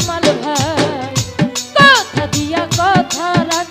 আমার ভাই। কথা দিয়া কথা রাখ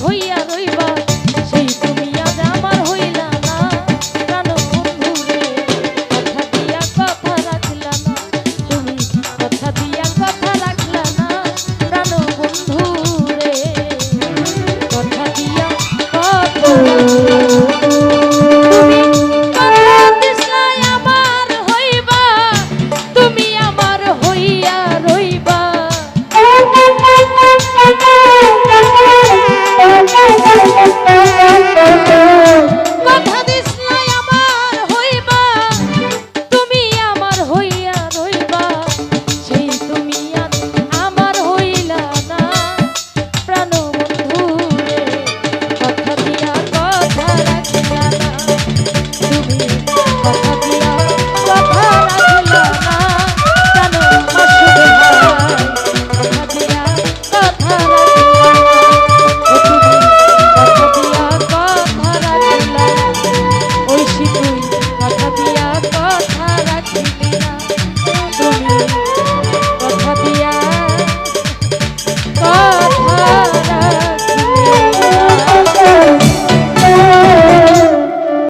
可以啊可以